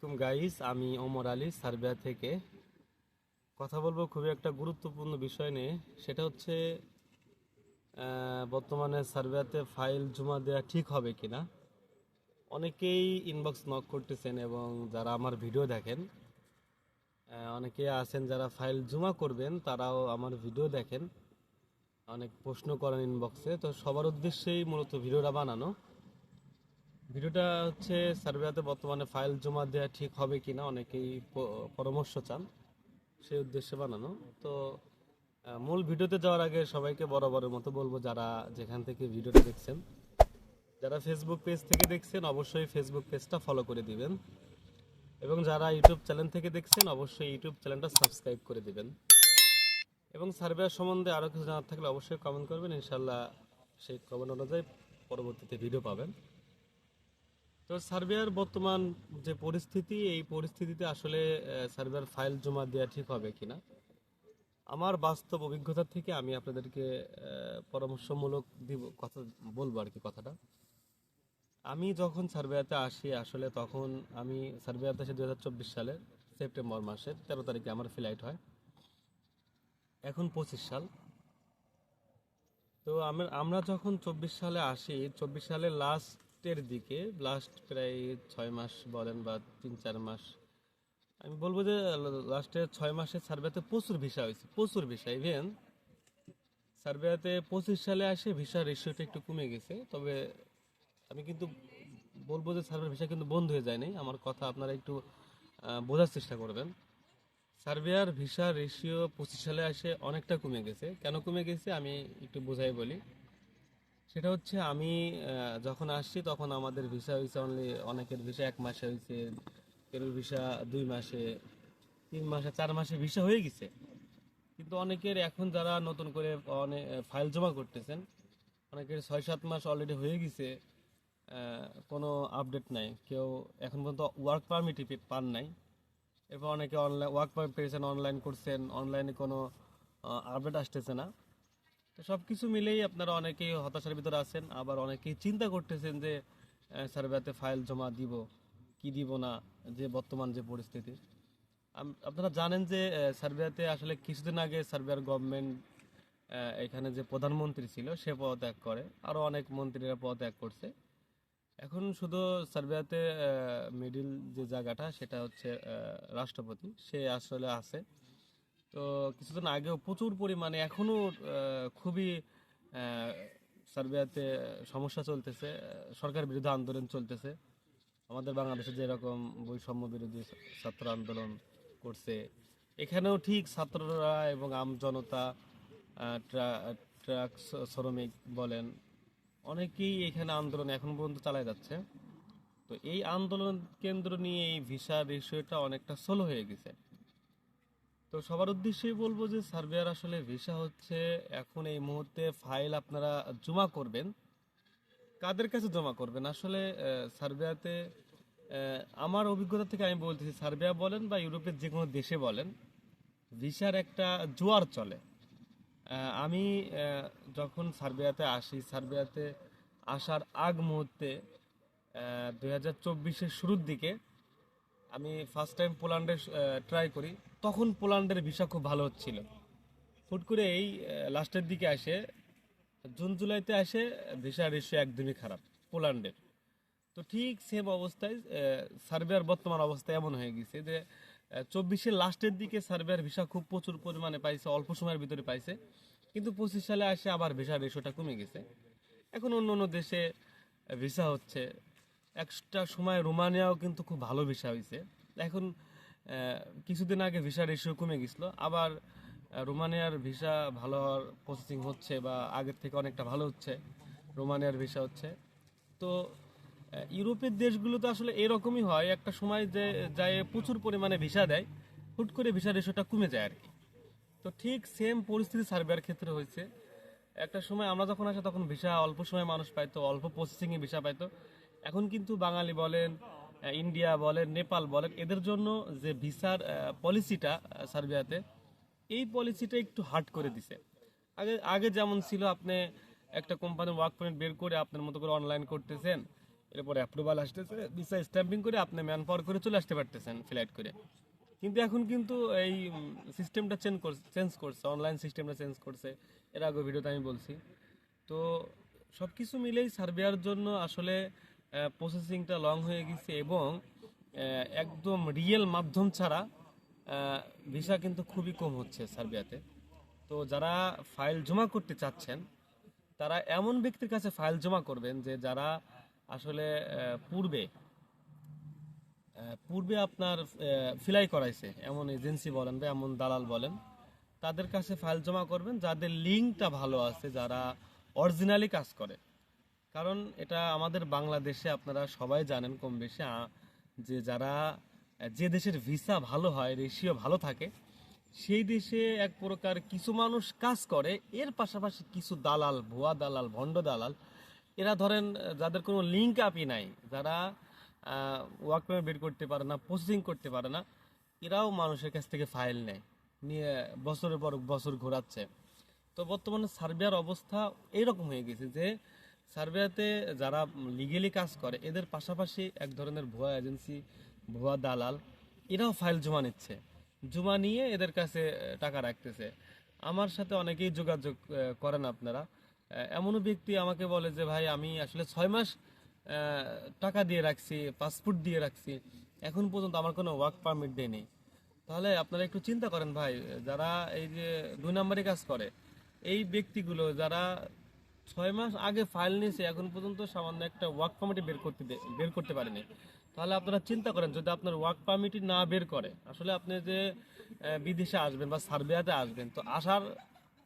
আসসালামাইকুম গাইস, আমি ওমর আলী, সার্বিয়া থেকে। কথা বলব খুবই একটা গুরুত্বপূর্ণ বিষয় নিয়ে। সেটা হচ্ছে বর্তমানে সার্বিয়াতে ফাইল জমা দেওয়া ঠিক হবে কিনা? অনেকেই ইনবক্স নক করতেছেন এবং যারা আমার ভিডিও দেখেন অনেকে আছেন যারা ফাইল জমা করবেন, তারাও আমার ভিডিও দেখেন। অনেক প্রশ্ন করেন ইনবক্সে তো সবার উদ্দেশ্যেই মূলত ভিডিওটা বানানো। ভিডিওটা হচ্ছে সার্বিয়াতে বর্তমানে ফাইল জমা দেওয়া ঠিক হবে কি না অনেকেই পরামর্শ চান সেই উদ্দেশ্যে বানানো। তো মূল ভিডিওতে যাওয়ার আগে সবাইকে বরাবরের মতো বলব, যারা যেখান থেকে ভিডিওটা দেখছেন, যারা ফেসবুক পেজ থেকে দেখছেন, অবশ্যই ফেসবুক পেজটা ফলো করে দিবেন। এবং যারা ইউটিউব চ্যানেল থেকে দেখছেন, অবশ্যই ইউটিউব চ্যানেলটা সাবস্ক্রাইব করে দিবেন। এবং সার্বিয়া সম্বন্ধে আরও কিছু জানার থাকলে অবশ্যই কমেন্ট করবেন। ইনশাল্লাহ সেই কমেন্ট অনুযায়ী পরবর্তীতে ভিডিও পাবেন। তো সার্বিয়ার বর্তমান যে পরিস্থিতি, এই পরিস্থিতিতে আসলে সার্বিয়ার ফাইল জমা দেওয়া ঠিক হবে কিনা? আমার বাস্তব অভিজ্ঞতা থেকে আমি আপনাদেরকে পরামর্শমূলক দিব, কথা বলব আর কি কথাটা। আমি যখন সার্বিয়াতে আসি, আসলে তখন আমি সার্বিয়াতে আসি দু হাজার চব্বিশ সালের সেপ্টেম্বর মাসের, তেরো তারিখে আমার ফ্লাইট হয়। এখন পঁচিশ সাল। তো আমরা যখন চব্বিশ সালে আসি, চব্বিশ সালের লাস্টের দিকে লাস্ট প্রায় ছয় মাস বলেন বা তিন, চার মাস। আমি বলব যে লাস্টের ছয় মাসে সার্বিয়াতে প্রচুর ভিসা হয়েছে, প্রচুর ভিসা। ইভেন সার্বিয়াতে পঁচিশ সালে আসে ভিসা রেশিওটা একটু কমে গেছে, তবে আমি কিন্তু বলব যে সার্বিয়ার ভিসা কিন্তু বন্ধ হয়ে যায়নি আমার কথা আপনারা একটু বোঝার চেষ্টা করবেন। সার্বিয়ার ভিসা রেশিও পঁচিশ সালে আসে অনেকটা কমে গেছে। কেন কমে গেছে আমি একটু বোঝাই বলি। সেটা হচ্ছে আমি যখন আসছি তখন আমাদের ভিসা হয়েছে অনলি অনেকের ভিসা এক মাসে হয়েছে কেউ ভিসা দুই মাসে, তিন মাসে, চার মাসে ভিসা হয়ে গেছে। কিন্তু অনেকের এখন যারা নতুন করে অনেক ফাইল জমা করতেছেন, অনেকের ছয় সাত মাস অলরেডি হয়ে গেছে কোনো আপডেট নাই। কেউ এখন পর্যন্ত ওয়ার্ক পারমিট পান নাই। এরপর অনেকে অনলাইন ওয়ার্ক পারমিট পেয়েছেন অনলাইন করছেন অনলাইনে কোনো আপডেট আসতেছে না। সব কিছু মিলেই আপনারা অনেকেই হতাশার ভিতরে আছেন, আবার অনেকেই চিন্তা করতেছেন যে সার্বিয়াতে ফাইল জমা দিব, কি দিব না, যে বর্তমান যে পরিস্থিতি। আপনারা জানেন যে সার্বিয়াতে আসলে কিছুদিন আগে সার্বিয়ার গভর্নমেন্ট এখানে যে প্রধানমন্ত্রী ছিল, সে পদত্যাগ করে আরও অনেক মন্ত্রীরা পদত্যাগ করছে। এখন শুধু সার্বিয়াতে মিডিল যে জায়গাটা, সেটা হচ্ছে রাষ্ট্রপতি, সে আসলে আছে। তো কিছুদিন আগেও প্রচুর পরিমাণে এখনও খুবই সার্বিয়াতে সমস্যা চলতেছে সরকার বিরুদ্ধে আন্দোলন চলতেছে। আমাদের বাংলাদেশে যেরকম বৈষম্য বিরোধী ছাত্র আন্দোলন করছে, এখানেও ঠিক ছাত্ররা এবং আম জনতা ট্রা- ট্রাক শ্রমিক বলেন, অনেকেই এখানে আন্দোলন এখন পর্যন্ত চালায় যাচ্ছে। তো এই আন্দোলন কেন্দ্র নিয়ে এই ভিসা রেশিওটা অনেকটা স্লো হয়ে গেছে। তো সবার উদ্দেশ্যেই বলব যে সার্বিয়ার আসলে ভিসা হচ্ছে এখন এই মুহূর্তে ফাইল আপনারা জমা করবেন। কাদের কাছে জমা করবেন? আসলে সার্বিয়াতে আমার অভিজ্ঞতা থেকে আমি বলতেছি, সার্বিয়া বলেন বা ইউরোপের যে কোনো দেশে বলেন, ভিসার একটা জোয়ার চলে। আমি যখন সার্বিয়াতে আসি, সার্বিয়াতে আসার আগ মুহূর্তে দুই হাজার চব্বিশের শুরুর দিকে আমি ফার্স্ট টাইম পোল্যান্ডে ট্রাই করি। তখন পোল্যান্ডের ভিসা খুব ভালো হচ্ছিল। হুট করে এই লাস্টের দিকে আসে, জুন, জুলাইতে আসে ভিসা রেশিও একদমই খারাপ পোল্যান্ডের তো ঠিক সেম অবস্থায় সার্বিয়ার বর্তমান অবস্থা এমন হয়ে গেছে যে চব্বিশের লাস্টের দিকে সার্বিয়ার ভিসা খুব প্রচুর পরিমাণে পাইছে, অল্প সময়ের ভিতরে পাইছে। কিন্তু পঁচিশ সালে আসে আবার ভিসা রেশিওটা কমে গেছে। এখন অন্য অন্য দেশে ভিসা হচ্ছে। একটা সময় রোমানিয়াও কিন্তু খুব ভালো ভিসা হয়েছে এখন কিছুদিন আগে ভিসার রেশিও কমে গেছিল, আবার রোমানিয়ার ভিসা ভালো হওয়ার প্রসেসিং হচ্ছে বা আগের থেকে অনেকটা ভালো হচ্ছে, রোমানিয়ার ভিসা হচ্ছে। তো ইউরোপের দেশগুলো তো আসলে এরকমই হয়, একটা সময় যে, যায় প্রচুর পরিমাণে ভিসা দেয়, হুট করে ভিসা রেশিওটা কমে যায় আর কি। তো ঠিক সেম পরিস্থিতি সার্বিয়ার ক্ষেত্রে হয়েছে। একটা সময় আমরা যখন আসি তখন ভিসা অল্প সময় মানুষ পাইতো, অল্প প্রসেসিংয়ে ভিসা পাইতো। এখন কিন্তু বাঙালি বলেন ইন্ডিয়া বলেন, নেপাল বলেন, এদের জন্য যে ভিসার পলিসিটা সার্বিয়াতে, এই পলিসিটা একটু হার্ড করে দিছে। আগে আগে যেমন ছিল, আপনি একটা কোম্পানির ওয়ার্ক পয়েন্ট বের করে আপনার মতো করে অনলাইন করতেছেন, এরপরে অ্যাপ্রুভাল আসতেছে ভিসা স্ট্যাম্পিং করে আপনি ম্যান পাওয়ার করে চলে আসতে পারতেছেন ফ্লাইট করে। কিন্তু এখন কিন্তু এই সিস্টেমটা চেঞ্জ করছে চেঞ্জ করছে অনলাইন সিস্টেমটা চেঞ্জ করছে, এর আগে ভিডিওতে আমি বলছি। তো সব কিছু মিলেই সার্বিয়ার জন্য আসলে প্রসেসিংটা লং হয়ে গেছে এবং একদম রিয়েল মাধ্যম ছাড়া ভিসা কিন্তু খুবই কম হচ্ছে সার্বিয়াতে। তো যারা ফাইল জমা করতে চাচ্ছেন, তারা এমন ব্যক্তির কাছে ফাইল জমা করবেন যে যারা আসলে পূর্বে পূর্বে আপনার ফিলাই করাইছে, এমন এজেন্সি বলেন বা এমন দালাল বলেন, তাদের কাছে ফাইল জমা করবেন, যাদের লিঙ্কটা ভালো আছে, যারা অরিজিনালি কাজ করে। কারণ এটা আমাদের বাংলাদেশে আপনারা সবাই জানেন কম বেশি যে যারা যে দেশের ভিসা ভালো হয় রেশিও ভালো থাকে, সেই দেশে এক প্রকার কিছু মানুষ কাজ করে, এর পাশাপাশি কিছু দালাল, ভুয়া দালাল, ভণ্ড দালাল, এরা ধরেন যাদের কোনো লিঙ্ক আপই নাই, যারা ওয়ার্ক পেমেন্ট বের করতে পারে না প্রসেসিং করতে পারে না, এরাও মানুষের কাছ থেকে ফাইল নেয়, নিয়ে বছরের পর বছর ঘোরাচ্ছে। তো বর্তমানে সার্বিয়ার অবস্থা এইরকম হয়ে গেছে যে সার্বিয়াতে যারা লিগেলি কাজ করে, এদের পাশাপাশি এক ধরনের ভুয়া এজেন্সি ভুয়া দালাল, এরাও ফাইল জমা নিচ্ছে। জমা নিয়ে এদের কাছে টাকা রাখতেছে। আমার সাথে অনেকেই যোগাযোগ করেন আপনারা। এমনও ব্যক্তি আমাকে বলে যে, ভাই, আমি আসলে ছয় মাস টাকা দিয়ে রাখছি পাসপোর্ট দিয়ে রাখছি। এখন পর্যন্ত আমার কোনো ওয়ার্ক পারমিট দেয়নি। তাহলে আপনারা একটু চিন্তা করেন ভাই, যারা এই যে দুই নম্বরে কাজ করে, এই ব্যক্তিগুলো যারা ছয় মাস আগে ফাইল নিয়েছে, এখন পর্যন্ত সামান্য একটা ওয়ার্ক পারমিট বের করতে বের করতে পারেনি। তাহলে আপনারা চিন্তা করেন, যদি আপনার ওয়ার্ক পারমিটই না বের করে, আসলে আপনি যে বিদেশে আসবেন বা সার্বিয়াতে আসবেন, তো আসার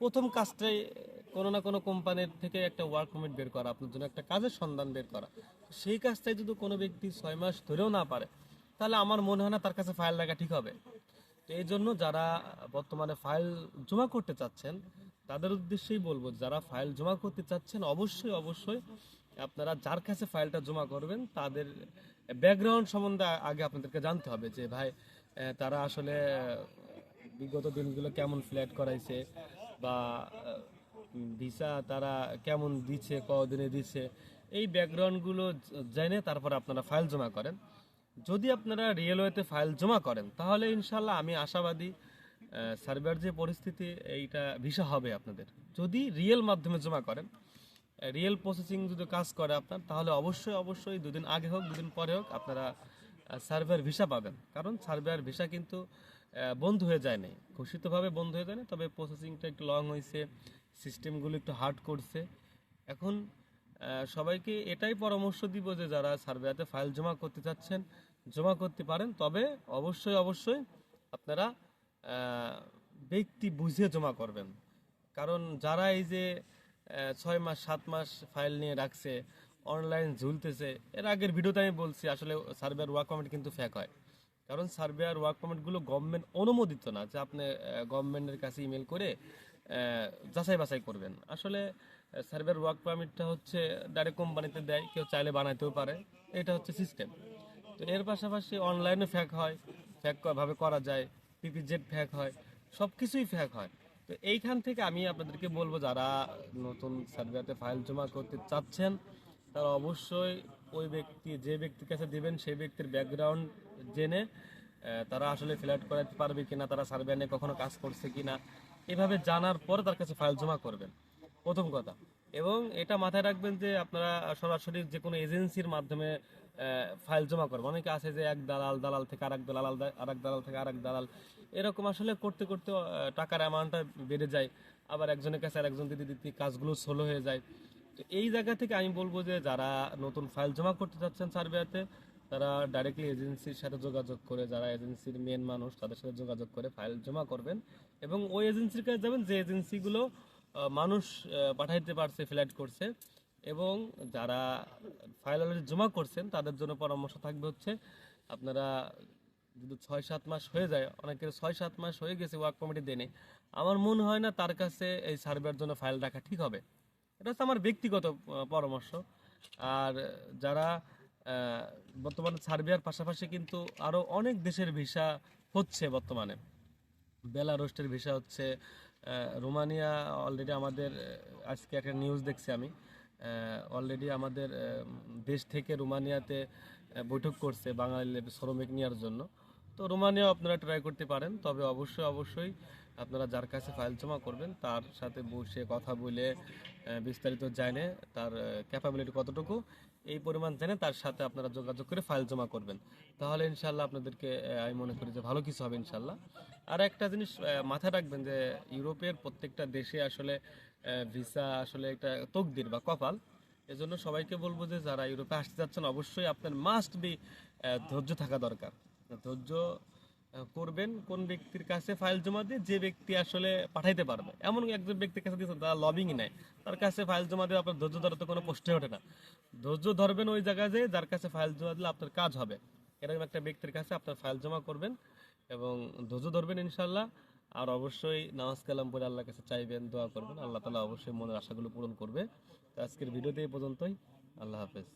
প্রথম কাজটাই কোনো না কোনো কোম্পানির থেকে একটা ওয়ার্ক পারমিট বের করা, আপনার জন্য একটা কাজের সন্ধান বের করা। সেই কাজটাই যদি কোনো ব্যক্তি ছয় মাস ধরেও না পারে, তাহলে আমার মনে হয় না তার কাছে ফাইল রাখা ঠিক হবে। তো এই জন্য যারা বর্তমানে ফাইল জমা করতে চাচ্ছেন তাদের উদ্দেশ্যেই বলব, যারা ফাইল জমা করতে চাচ্ছেন, অবশ্যই অবশ্যই আপনারা যার কাছে ফাইলটা জমা করবেন, তাদের ব্যাকগ্রাউন্ড সম্বন্ধে আগে আপনাদেরকে জানতে হবে যে, ভাই তারা আসলে বিগত দিনগুলো কেমন ফ্ল্যাট করাইছে বা ভিসা তারা কেমন দিচ্ছে কদিনে দিচ্ছে, এই ব্যাকগ্রাউন্ডগুলো জেনে তারপর আপনারা ফাইল জমা করেন। যদি আপনারা রিয়েলওয়েতে ফাইল জমা করেন, তাহলে ইনশাল্লাহ আমি আশাবাদী সার্বিয়ার যে পরিস্থিতি, এইটা ভিসা হবে আপনাদের। যদি রিয়েল মাধ্যমে জমা করেন রিয়েল প্রসেসিং যদি কাজ করে আপনার, তাহলে অবশ্যই অবশ্যই দুদিন আগে হোক, দুদিন পরে হোক আপনারা সার্ভেয়ার ভিসা পাবেন। কারণ সার্ভেয়ার ভিসা কিন্তু বন্ধ হয়ে যায় নাই। ঘোষিতভাবে বন্ধ হয়ে যায় না তবে প্রসেসিংটা একটু লং হয়েছে সিস্টেমগুলো একটু হার্ড করছে। এখন সবাইকে এটাই পরামর্শ দিব যে যারা সার্ভেয়াতে ফাইল জমা করতে চাচ্ছেন, জমা করতে পারেন। তবে অবশ্যই অবশ্যই আপনারা ব্যক্তি বুঝে জমা করবেন। কারণ যারা এই যে ছয় মাস, সাত মাস ফাইল নিয়ে রাখছে অনলাইন ঝুলতেছে, এর আগের ভিডিওতে আমি বলছি, আসলে সার্ভেয়ার ওয়ার্ক পারমিট কিন্তু ফেক হয়। কারণ সার্ভেয়ার ওয়ার্ক পারমিটগুলো গভর্নমেন্ট অনুমোদিত না যে আপনি গভর্নমেন্টের কাছে ইমেল করে যাচাই বাছাই করবেন। আসলে সার্ভেয়ার ওয়ার্ক পারমিটটা হচ্ছে ডাইরেক্ট কোম্পানিতে দেয়, কেউ চাইলে বানাইতেও পারে। এটা হচ্ছে সিস্টেম তো এর পাশাপাশি অনলাইনে ফ্যাক হয় ফ্যাক ভাবে করা যায়। পিপিজেড ফ্যাক হয় সব কিছুই ফ্যাক হয়। তো এইখান থেকে আমি আপনাদেরকে বলব, যারা নতুন সার্ভেতে ফাইল জমা করতে চাচ্ছেন, তারা অবশ্যই ওই ব্যক্তি, যে ব্যক্তির কাছে দেবেন, সেই ব্যক্তির ব্যাকগ্রাউন্ড জেনে তারা আসলে ফ্ল্যাট করাতে পারবে কিনা, তারা সার্ভে নিয়ে কখনো কাজ করছে কিনা, এভাবে জানার পরে তার কাছে ফাইল জমা করবেন। প্রথম কথা। এবং এটা মাথায় রাখবেন যে আপনারা সরাসরি যে কোনো এজেন্সির মাধ্যমে ফাইল জমা করবেন। অনেকে আছে যে এক দালাল দালাল থেকে আরেক দালাল আরেক দালাল থেকে আরেক দালাল। এরকম আসলে করতে করতে টাকার অ্যামাউন্টটা বেড়ে যায়। আবার একজনের কাছে আরেকজন দিতে দিতে কাজগুলো স্লো হয়ে যায়। তো এই জায়গা থেকে আমি বলব যে যারা নতুন ফাইল জমা করতে চাচ্ছেন সার্ভেতে তারা ডাইরেক্টলি এজেন্সির সাথে যোগাযোগ করে, যারা এজেন্সির মেন মানুষ, তাদের সাথে যোগাযোগ করে ফাইল জমা করবেন। এবং ওই এজেন্সির কাছে যাবেন যে এজেন্সিগুলো মানুষ পাঠাইতে পারছে ফ্ল্যাট করছে এবং যারা ফাইল অলরেডি জমা করছেন, তাদের জন্য পরামর্শ থাকবে হচ্ছে আপনারা যদি ছয় সাত মাস হয়ে যায়, অনেকের ছয় সাত মাস হয়ে গেছে ওয়ার্ক কমিটি দেনে, আমার মনে হয় না তার কাছে এই সার্ভের জন্য ফাইল রাখা ঠিক হবে। এটা হচ্ছে আমার ব্যক্তিগত পরামর্শ। আর যারা বর্তমানে সার্বিয়ার পাশাপাশি কিন্তু আরও অনেক দেশের ভিসা হচ্ছে বর্তমানে। বেলারুস্টের ভিসা হচ্ছে রোমানিয়া অলরেডি আমাদের আজকে একটা নিউজ দেখছি আমি। অলরেডি আমাদের দেশ থেকে রোমানিয়াতে বৈঠক করছে বাঙালি শ্রমিক নেওয়ার জন্য। তো রোমানিয়া আপনারা ট্রাই করতে পারেন, তবে অবশ্যই অবশ্যই আপনারা যার কাছে ফাইল জমা করবেন, তার সাথে বসে কথা বলে বিস্তারিত জানে, তার ক্যাপাবিলিটি কতটুকু। এই পরিমাণ জেনে তার সাথে আপনারা যোগাযোগ করে ফাইল জমা করবেন। তাহলে ইনশাল্লাহ আপনাদেরকে আমি মনে করি যে ভালো কিছু হবে ইনশাল্লাহ আর একটা জিনিস মাথায় রাখবেন যে ইউরোপের প্রত্যেকটা দেশে আসলে ভিসা আসলে একটা তকদির বা কপাল। এজন্য সবাইকে বলব যে যারা ইউরোপে আসতে যাচ্ছেন অবশ্যই আপনার মাস্ট বি ধৈর্য থাকা দরকার। ধৈর্য করবেন, কোন ব্যক্তির কাছে ফাইল জমা দিয়ে যে ব্যক্তি আসলে পাঠাইতে পারবে। এমন একজন ব্যক্তির কাছে দিয়েছেন তারা লবিংই নাই তার কাছে ফাইল জমা দিয়ে আপনার ধৈর্য ধরার তো কোনো প্রশ্নই ওঠে না। ধৈর্য ধরবেন ওই জায়গায় যে, যার কাছে ফাইল জমা দিলে আপনার কাজ হবে। এরকম একটা ব্যক্তির কাছে আপনার ফাইল জমা করবেন এবং ধৈর্য ধরবেন ইনশাল্লাহ আর অবশ্যই নামাজ কালাম পড়ে আল্লাহর কাছে চাইবেন, দোয়া করবেন। আল্লাহ তালা অবশ্যই মনের আশাগুলো পূরণ করবে। আজকের ভিডিওতে এই পর্যন্তই। আল্লাহ হাফেজ।